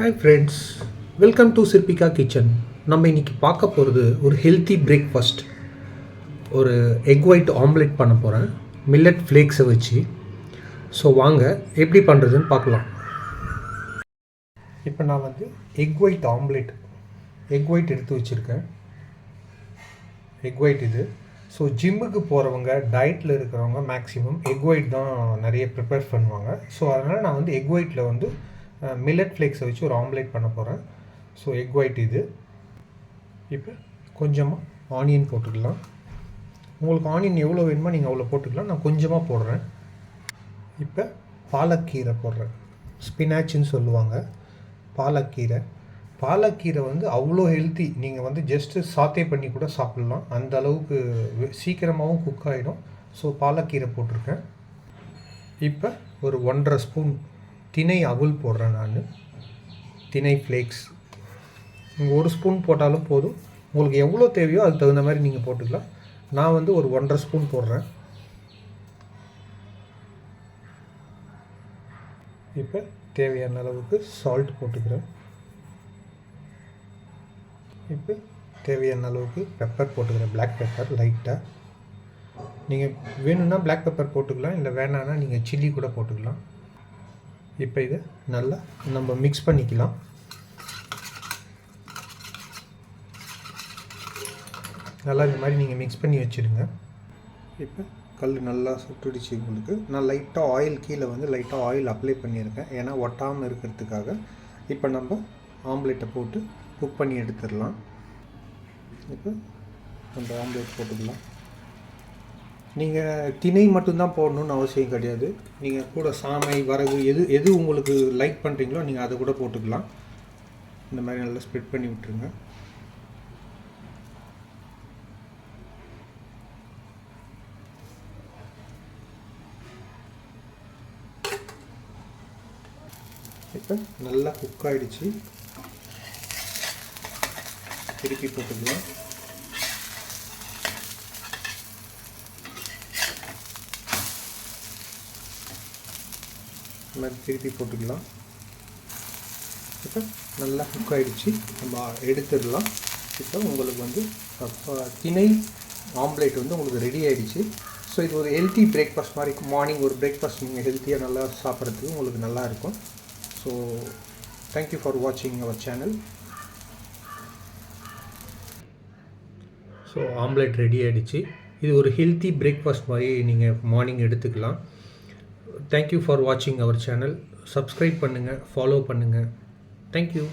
Hi friends welcome to Sirpika kitchen நம்ம இன்றைக்கி பார்க்க போகிறது ஒரு ஹெல்த்தி பிரேக்ஃபாஸ்ட் ஒரு எக் ஒயிட் ஆம்லெட் பண்ண போகிறேன் மில்லட் ஃப்ளேக்ஸை வச்சு. ஸோ வாங்க எப்படி பண்ணுறதுன்னு பார்க்கலாம். இப்போ நான் வந்து egg white omelette egg white எடுத்து வச்சுருக்கேன். எக் ஒயிட் இது. ஸோ ஜிம்முக்கு போகிறவங்க டயட்டில் இருக்கிறவங்க மேக்ஸிமம் எக் ஒயிட் தான் நிறைய ப்ரிப்பேர் பண்ணுவாங்க. ஸோ அதனால் நான் வந்து எக் ஒயிட்டில் வந்து மில்லட் ஃப்ளேக்ஸை வச்சு ஒரு ஆம்லேட் பண்ண போகிறேன் ஸோ எக் ஒயிட் இது. இப்போ கொஞ்சமாக ஆனியன் போட்டுக்கலாம். உங்களுக்கு ஆனியன் எவ்வளோ வேணுமோ நீங்கள் அவ்வளோ போட்டுக்கலாம். நான் கொஞ்சமாக போடுறேன். இப்போ பாலக்கீரை போடுறேன். ஸ்பினாச்சுன்னு சொல்லுவாங்க. பாலக்கீரை. பாலக்கீரை வந்து அவ்வளோ ஹெல்த்தி நீங்கள் வந்து ஜஸ்ட்டு சாத்தே பண்ணி கூட சாப்பிட்லாம். அந்த அளவுக்கு சீக்கிரமாகவும் குக் ஆகிடும் ஸோ பாலக்கீரை போட்டிருக்கேன். இப்போ ஒரு ஒன்றரை ஸ்பூன் தினை அவுல் போடுறேன் நான் தினை ஃப்ளேக்ஸ் நீங்கள் ஒரு ஸ்பூன் போட்டாலும் போதும். உங்களுக்கு எவ்வளோ தேவையோ அதுக்கு தகுந்த மாதிரி நீங்கள் போட்டுக்கலாம். நான் வந்து ஒரு ஒன்றரை ஸ்பூன் போடுறேன். இப்போ தேவையான அளவுக்கு சால்ட் போட்டுக்கிறேன். இப்போ தேவையான அளவுக்கு பெப்பர் போட்டுக்கிறேன். பிளாக் பெப்பர் லைட்டாக நீங்கள் வேணும்னா பிளாக் பெப்பர் போட்டுக்கலாம். இல்லை வேணான்னா நீங்கள் சில்லி கூட போட்டுக்கலாம். இப்போ இதை நல்லா நம்ம மிக்ஸ் பண்ணிக்கலாம். நல்லா இந்த மாதிரி நீங்கள் மிக்ஸ் பண்ணி வச்சுருங்க இப்போ கல் நல்லா சுட்டுடுச்சு உங்களுக்கு. நான் லைட்டாக ஆயில் கீழே வந்து லைட்டாக ஆயில் அப்ளை பண்ணியிருக்கேன். ஏன்னா ஒட்டாமல் இருக்கிறதுக்காக. இப்போ நம்ம ஆம்லேட்டை போட்டு குக் பண்ணி எடுத்துடலாம். இப்போ நம்ம ஆம்லேட் போட்டுக்கலாம். நீங்கள் திணை மட்டும்தான் போடணும்னு அவசியம் கிடையாது. நீங்கள் கூட சாமை வரகு எது எது உங்களுக்கு லைக் பண்ணுறீங்களோ நீங்கள் அதை கூட போட்டுக்கலாம். இந்த மாதிரி நல்லா ஸ்ப்ரெட் பண்ணி விட்டுருங்க. இப்போ நல்லா குக் ஆகிடுச்சு திருப்பி போட்டுக்கலாம். மாதிரி திருப்பி போட்டுக்கலாம். இப்போ நல்லா குக் ஆகிடுச்சு நம்ம எடுத்துடலாம். இப்போ உங்களுக்கு வந்து திணை ஆம்லேட் வந்து உங்களுக்கு ரெடி ஆகிடுச்சு ஸோ இது ஒரு ஹெல்த்தி பிரேக்ஃபாஸ்ட் மாதிரி மார்னிங் ஒரு பிரேக்ஃபாஸ்ட் நீங்கள் ஹெல்த்தியாக நல்லா சாப்பிட்றதுக்கு உங்களுக்கு நல்லா இருக்கும். ஸோ தேங்க்யூ ஃபார் வாட்சிங் our channel so omelette ready ஆகிடுச்சு இது ஒரு ஹெல்த்தி பிரேக்ஃபாஸ்ட் மாதிரி நீங்கள் மார்னிங் எடுத்துக்கலாம். தேங்க்யூ ஃபார் வாட்சிங் அவர் சேனல் சப்ஸ்கிரைப் பண்ணுங்கள் ஃபாலோ பண்ணுங்கள் தேங்க்யூ